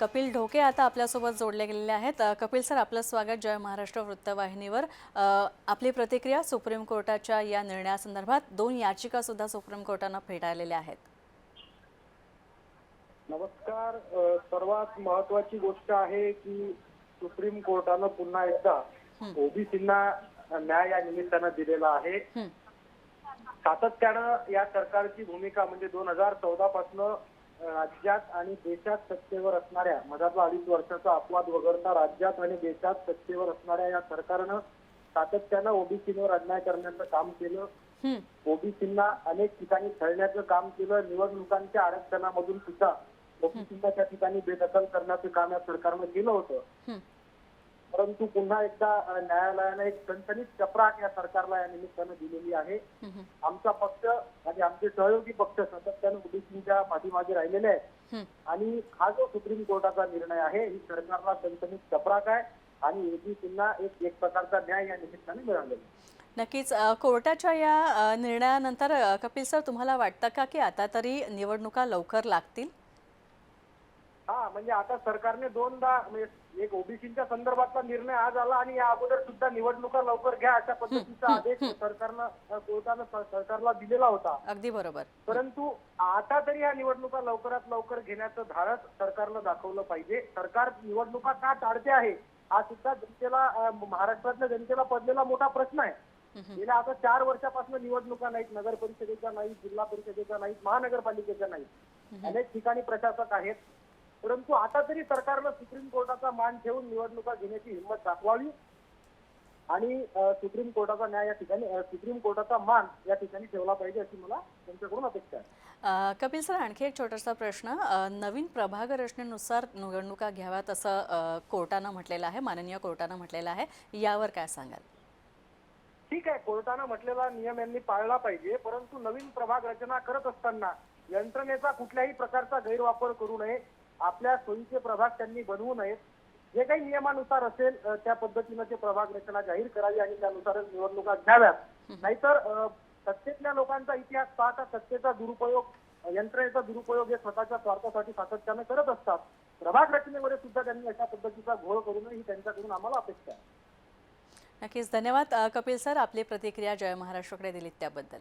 कपिल ढोके आता आपल्यासोबत जोडले गेलेले आहेत. कपिल सर आपलं स्वागत. जय महाराष्ट्र वृत्तवाहिनीवर. आपली प्रतिक्रिया सुप्रीम कोर्टाच्या या निर्णयासंदर्भात दोन याचिका सुद्धा सुप्रीम कोर्टानं फेटाळलेल्या आहेत. नमस्कार. सर्वात महत्वाची गोष्ट आहे की सुप्रीम कोर्टानं पुन्हा एकदा ओबीसींना न्याय या निमित्तानं दिलेला आहे. सातत्यानं या सरकारची भूमिका म्हणजे दोन हजार चौदा पासनं राज्यात आणि देशात सत्तेवर असणाऱ्या मधातला अडीच वर्षाचा अपवाद वगळता राज्यात आणि देशात सत्तेवर असणाऱ्या या सरकारनं सातत्यानं ओबीसीवर अन्याय करण्याचं काम केलं. ओबीसींना अनेक ठिकाणी छळण्याचं काम केलं. निवडणुकांच्या आरक्षणामधून सुद्धा ओबीसींना त्या ठिकाणी बेदखल करण्याचं काम या सरकारनं केलं होतं. परंतु पुन्हा एकदा न्यायालयानं एक सणसणीत चपराक या सरकारला या निमित्तानं दिलेली आहे. आमचा पक्ष आणि आमचे सहयोगी पक्ष सातत्यानं ओबीसींच्या पाठीमागे राहिलेले आहेत. आणि हा जो सुप्रीम कोर्टाचा निर्णय आहे ही सरकारला सणसणीत चपराक आहे आणि ओबीसींना एक एक प्रकारचा न्याय या निमित्ताने मिळालेला आहे. नक्कीच कोर्टाच्या या निर्णयानंतर कपिल सर तुम्हाला वाटतं का की आता तरी निवडणुका लवकर लागतील? हा म्हणजे आता सरकारने दोनदा म्हणजे एक ओबीसीच्या संदर्भातला निर्णय आज आला आणि या अगोदर सुद्धा निवडणुका लवकर घ्या अशा पद्धतीचा आदेश सरकारनं कोर्टानं सरकारला दिलेला होता. अगदी बरोबर. परंतु आता तरी या निवडणुका लवकरात लवकर घेण्याचं धाडस सरकारनं दाखवलं पाहिजे. सरकार निवडणुका का टाळते आहे हा सुद्धा जनतेला महाराष्ट्रातल्या जनतेला पडलेला मोठा प्रश्न आहे. गेल्या आता चार वर्षापासून निवडणुका नाहीत नगर परिषदेच्या नाहीत जिल्हा परिषदेच्या नाहीत महानगरपालिकेच्या नाहीत. अनेक ठिकाणी प्रशासक आहेत. परंतु आता तरी सरकारनं सुप्रीम कोर्टाचा मान ठेवून निवडणुका घेण्याची हिंमत दाखवावी. आणि सुप्रीम कोर्टाचा न्याय या ठिकाणी सुप्रीम कोर्टाचा मान या ठिकाणी ठेवला पाहिजे अशी मला त्यांच्याकडून अपेक्षा आहे. कपिल सर आणखी एक छोटासा प्रश्न. नवीन प्रभाग रचनेनुसार निवडणुका घ्याव्यात असं कोर्टानं म्हटलेलं आहे माननीय कोर्टानं म्हटलेलं आहे. यावर काय सांगाल? ठीक आहे कोर्टानं म्हटलेला नियम यांनी पाळला पाहिजे परंतु नवीन प्रभाग रचना करत असताना यंत्रणेचा कुठल्याही प्रकारचा गैरवापर करू नये. आपल्या सोयीचे प्रभाग त्यांनी बनवू नयेत. जे काही नियमानुसार असेल त्या पद्धतीनं ते प्रभाग रचना जाहीर करावी आणि त्यानुसारच निवडणुका घ्याव्यात. नाहीतर सत्तेतल्या लोकांचा इतिहास पाहता सत्तेचा दुरुपयोग यंत्रणेचा दुरुपयोग हे स्वतःच्या स्वार्थासाठी सातत्यानं करत असतात. प्रभाग रचनेमध्ये सुद्धा त्यांनी अशा पद्धतीचा घोळ करू नये ही त्यांच्याकडून आम्हाला अपेक्षा आहे. नक्कीच. धन्यवाद कपिल सर. आपली प्रतिक्रिया जय महाराष्ट्राकडे दिलीत त्याबद्दल.